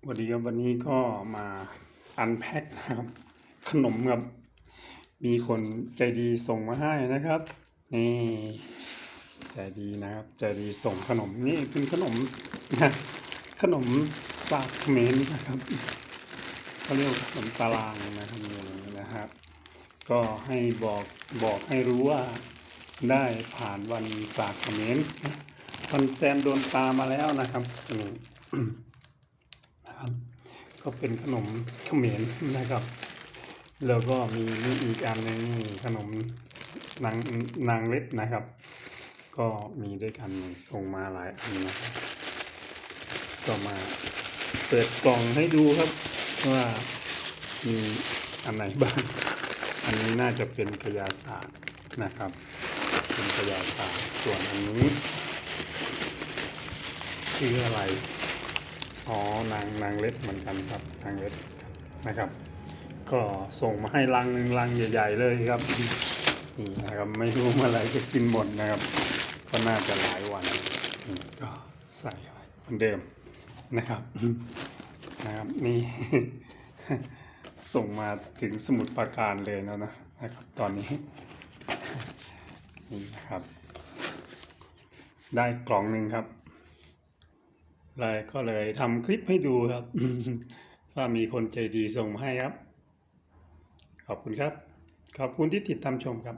สวัสดีครับวันนี้ก็มาอันแพ็คนะครับ ขนมครับ มีคนใจดีส่งมาให้นะครับ นี่ใจดีนะครับ ใจดีส่งขนมนี่เป็นขนมนะขนมซากเมรนะครับเขาเรียกขนมตารางนะครับนี่นะครับ ก็ให้บอกบอกให้รู้ว่าได้ผ่านวันศาสตร์เมนะวันแซมโดนตามาแล้วนะครับนี่นะครับ ก็เป็นขนมเขมรนะครับ แล้วก็มีนี่อีกอันหนึงขนมนางนางเล็ดนะครับ ก็มีด้วยกันส่งมาหลายอันนะครับก็มาเปิดกล่องให้ดูครับว่ามีอันไหนบ้าง อันนี้น่าจะเป็นกระยาศาสตร์นะครับ เป็นกระยาศาสตร์ส่วนอันนี้คืออะไร อ๋อนางนางเล็ดเหมือนกันครับนางเล็ดนะครับ ก็ส่งมาให้ลังหนึ่งลังใหญ่ๆเลยครับนี่นะครับไม่รู้เมื่อไรจะกินหมดนะครับ ก็น่าจะหลายวันนี่ก็ใส่ไว้เหมือนเดิมนะครับนะครับนี่ส่งมาถึงสมุดปราการเลยแล้วนะนะครับ ตอนนี้นี่นะครับ ได้กล่องหนึ่งครับ เลยก็เลยทำคลิปให้ดูครับ ถ้ามีคนใจดีส่งให้ครับ ขอบคุณครับ ขอบคุณที่ติดตามชมครับ